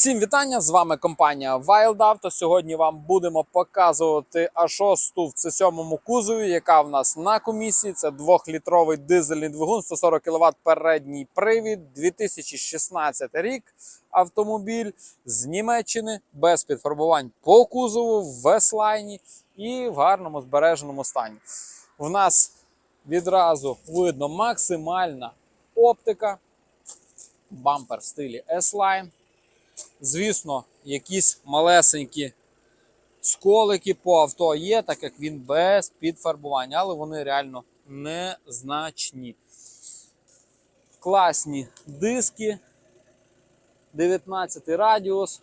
Всім вітання! З вами компанія Wild Auto. Сьогодні вам будемо показувати А6 в C7 кузові, яка в нас на комісії. Це 2-літровий дизельний двигун, 140 кВт передній привід, 2016 рік. Автомобіль з Німеччини без підфарбувань по кузову в веслайні і в гарному збереженому стані. В нас відразу видно максимальна оптика, бампер в стилі S-Line. Звісно, якісь малесенькі сколики по авто є, так як він без підфарбування, але вони реально незначні. Класні диски, 19 радіус,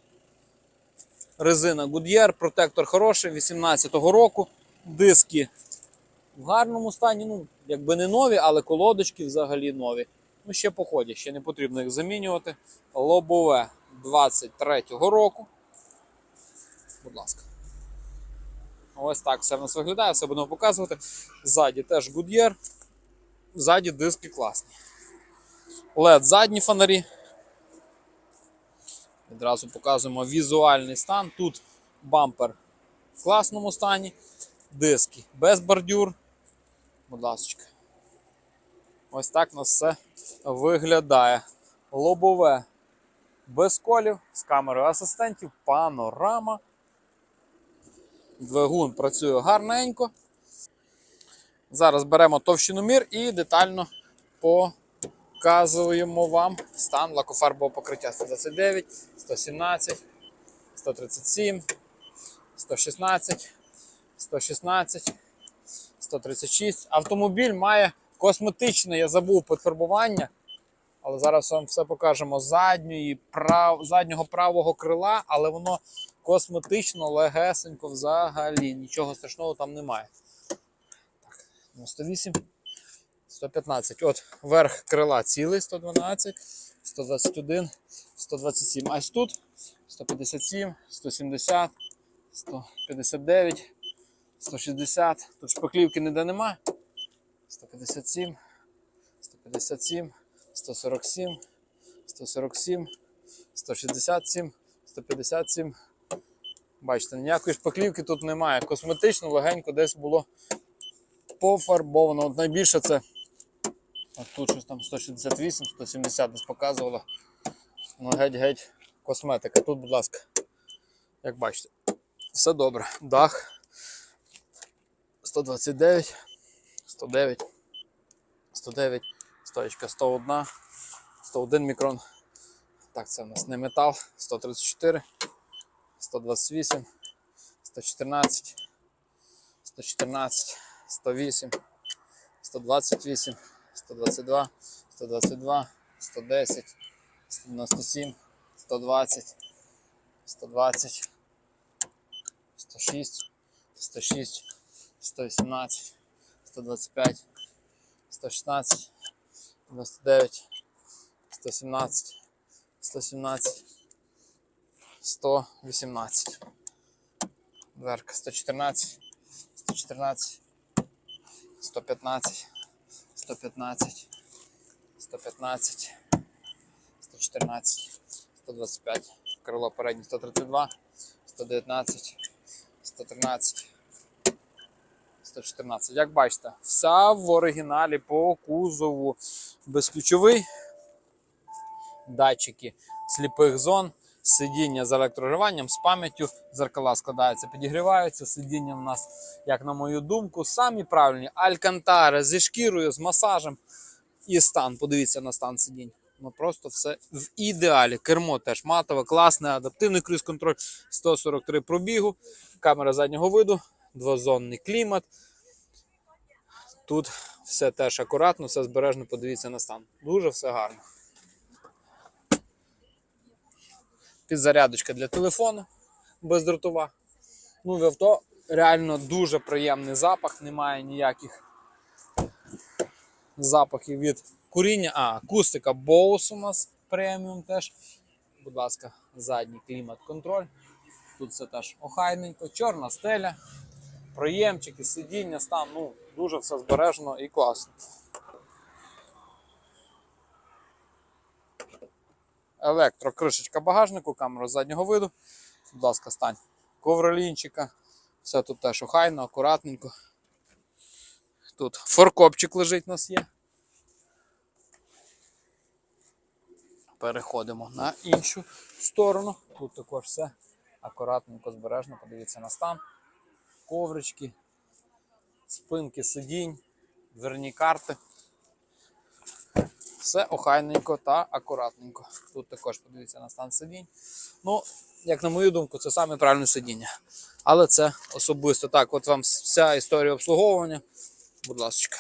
резина Goodyear, протектор хороший, 18-го року. Диски в гарному стані, ну, якби не нові, але колодочки взагалі нові. Ну, ще походять, ще не потрібно їх замінювати. Лобове 23-го року. Будь ласка. Ось так все в нас виглядає, все будемо показувати. Ззаді теж Goodyear. Ззаді диски класні. LED задні фонарі. Відразу показуємо візуальний стан. Тут бампер в класному стані, диски без бордюр. Будь ласка. Ось так у нас все виглядає. Лобове без колів, з камерою асистентів, панорама. Двигун працює гарненько. Зараз беремо товщиномір і детально показуємо вам стан лакофарбового покриття 129, 117, 137, 116, 116, 136. Автомобіль має косметичне, я забув, підфарбування. Але зараз вам все покажемо задньої, прав, заднього правого крила, але воно косметично, легесенько взагалі. Нічого страшного там немає. Так, 98, 115. От верх крила цілий 112, 121, 127. А ось тут 157, 170, 159, 160. Тут шпаклівки ніде немає. 157, 157. 147, 147, 167, 157. Бачите, ніякої шпаклівки тут немає. Косметично легенько десь було пофарбовано. От найбільше це от тут щось там 168, 170 десь показувало. Ну, геть-геть косметика. Тут, будь ласка, як бачите, все добре. Дах 129, 109, 109. Стоечка 101, 101 мікрон. Так, це у нас не метал. 134, 128, 114, 114, 108, 128, 122, 122, 110, 197, 120, 120, 106, 106, 118, 125, 116. 99, 117, 117, 118. Дверка 114, 114, 115, 115, 115, 114, 125, крило переднє 132, 119, 113. 114. Як бачите, вся в оригіналі по кузову безключовий. Датчики сліпих зон, сидіння з електроживанням, з пам'яттю, зеркала складаються, підігріваються. Сидіння в нас, як на мою думку, самі правильні. Алькантари зі шкірою, з масажем і стан. Подивіться на стан сидінь. Ну просто все в ідеалі. Кермо теж матове, класне, адаптивний круїз-контроль, 143 пробігу, камера заднього виду, двозонний клімат. Тут все теж акуратно, все збережно, подивіться на стан. Дуже все гарно. Підзарядочка для телефону бездротова. Ну, в авто реально дуже приємний запах, немає ніяких запахів від куріння. А, акустика Bose у нас преміум теж. Будь ласка, задній клімат-контроль. Тут все теж охайненько, чорна стеля, проємчики, сидіння, стан, ну, дуже все збережено і класно. Електрокришечка багажнику, камера заднього виду. Будь ласка, стань. Ковролінчика. Все тут теж охайно, акуратненько. Тут форкопчик лежить у нас є. Переходимо на іншу сторону. Тут також все акуратненько, збережно. Подивіться на стан. Коврички, спинки сидінь, дверні карти. Все охайненько та акуратненько. Тут також подивіться на стан сидінь. Ну, як на мою думку, це саме правильне сидіння. Але це особисто так. От вам вся історія обслуговування. Будь ласка.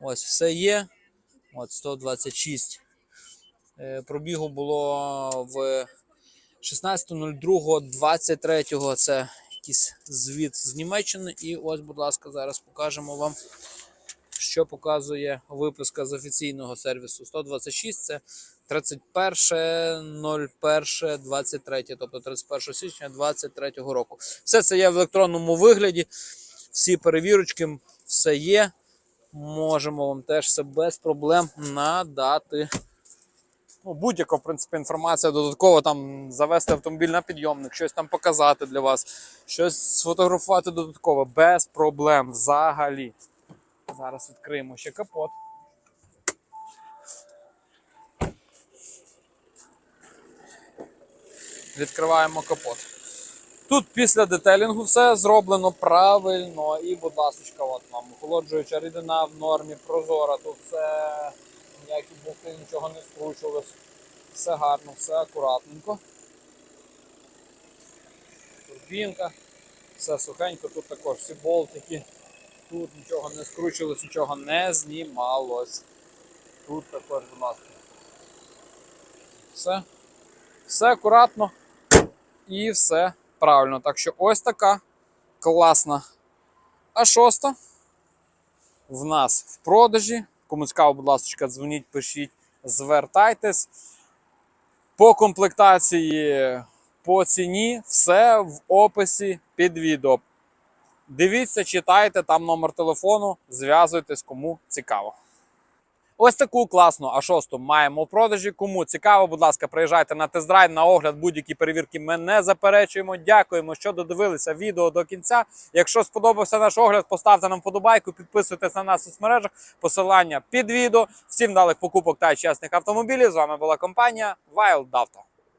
Ось все є. От 126. Е, Пробігу було в 16.02.23. Це якийсь звіт з Німеччини. І ось, будь ласка, зараз покажемо вам, що показує виписка з офіційного сервісу. 126 це 31.01.23, тобто 31 січня 2023 року. Все це є в електронному вигляді. Всі перевірочки, все є. Можемо вам теж все без проблем надати. Ну, будь-яка, в принципі, інформація додатково там завести автомобіль на підйомник, щось там показати для вас, щось сфотографувати додатково, без проблем взагалі. Зараз відкриємо ще капот. Відкриваємо капот. Тут після детелінгу все зроблено правильно. І, будь ласка, от вам охолоджуюча рідина в нормі, прозора, тут все ніякі боки, нічого не скручувалось. Все гарно, все акуратненько. Турбінка, все сухенько, тут також всі болтики. Тут нічого не скручувалось, нічого не знімалось. Тут також, будь ласка. Все. Все акуратно і все правильно. Так що ось така класна А6 в нас в продажі. Кому цікаво, будь ласка, дзвоніть, пишіть, звертайтесь. По комплектації, по ціні, все в описі під відео. Дивіться, читайте, там номер телефону, зв'язуйтесь, кому цікаво. Ось таку класну А6 маємо в продажі. Кому цікаво, будь ласка, приїжджайте на тест-драйв, на огляд, будь-які перевірки ми не заперечуємо. Дякуємо, що додивилися відео до кінця. Якщо сподобався наш огляд, поставте нам вподобайку, підписуйтесь на нас у соцмережах. Посилання під відео. Всім далих покупок та чесних автомобілів. З вами була компанія Wild Auto.